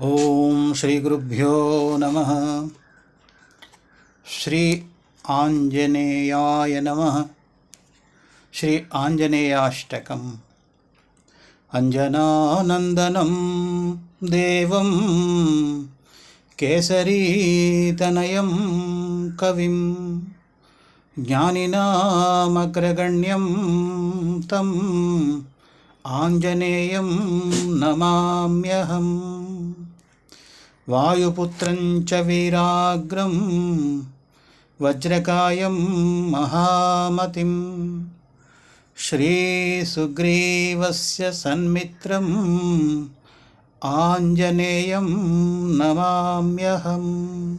ഓം ശ്രീ ഗുരുഭ്യോ നമ. ശ്രീ ആഞ്ജനേയായ നമ. ശ്രീ ആഞ്ജനേയാഷ്ടകം. അഞ്ജനാനന്ദനം ദേവം. കേസരീതനയം കവിം. ജ്ഞാനിനാമഗ്രഗണ്യം തം. ആഞ്ജനേയം നമാമ്യഹം. వాయుపుత్రం చ వీరాగ్రం వజ్రకాయం మహామతిం శ్రీసుగ్రీవస్య సన్మిత్రం ఆంజనేయం నమామ్యహం.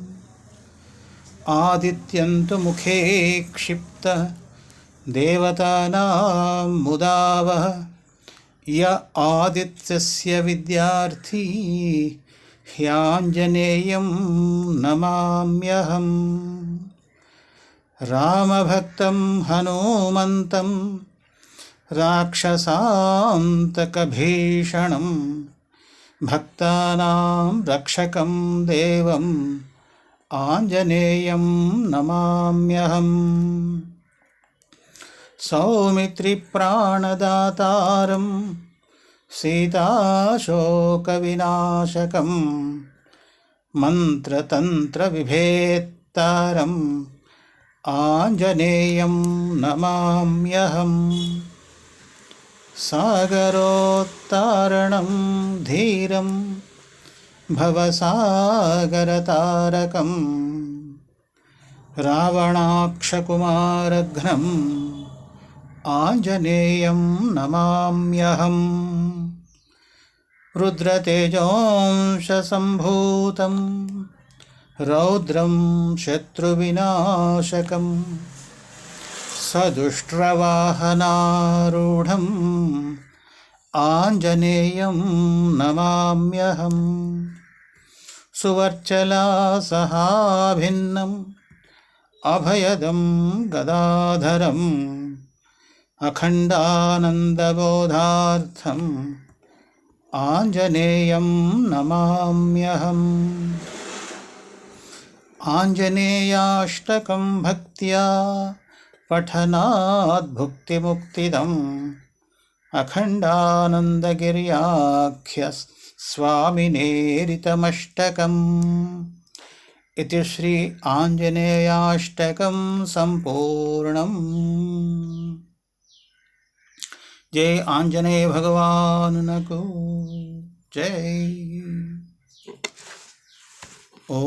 ఆదిత్యంతు ముఖే క్షిప్త దేవతానాం ముదావ య ఆదిత్యస్య విద్యార్థీ ह्याञ्जनेयं नमाम्यहम् रामभक्तं हनुमन्तं राक्षसान्तकभीषणं भक्तानां रक्षकं देवम् आञ्जनेयं नमाम्यहम् सौमित्रिप्राणदातारं సీతాశోకవినాశకం మంత్రతంత్రవిభేత్తారం ఆంజనేయం నమామ్యహం సాగరోత్తారణం ధీరం భవసాగరతారకం రావణాక్షకుమారఘ్నం ఆంజనేయం నమామ్యహం रुद्रतेजोंशसम्भूतं रौद्रं शत्रुविनाशकं सदुष्ट्रवाहनारूढम् आञ्जनेयं नमाम्यहम् सुवर्चलासहाभिन्नम् अभयदं गदाधरम् अखण्डानन्दबोधार्थम् आञ्जनेयं नमाम्यहम् आञ्जनेयाष्टकं भक्त्या पठनाद्भुक्तिमुक्तिदम् अखण्डानन्दगिर्याख्यस्वामिनेरितमष्टकम् इति श्री आञ्जनेयाष्टकं सम्पूर्णम् जय आंजने भगवान नको जय। ओ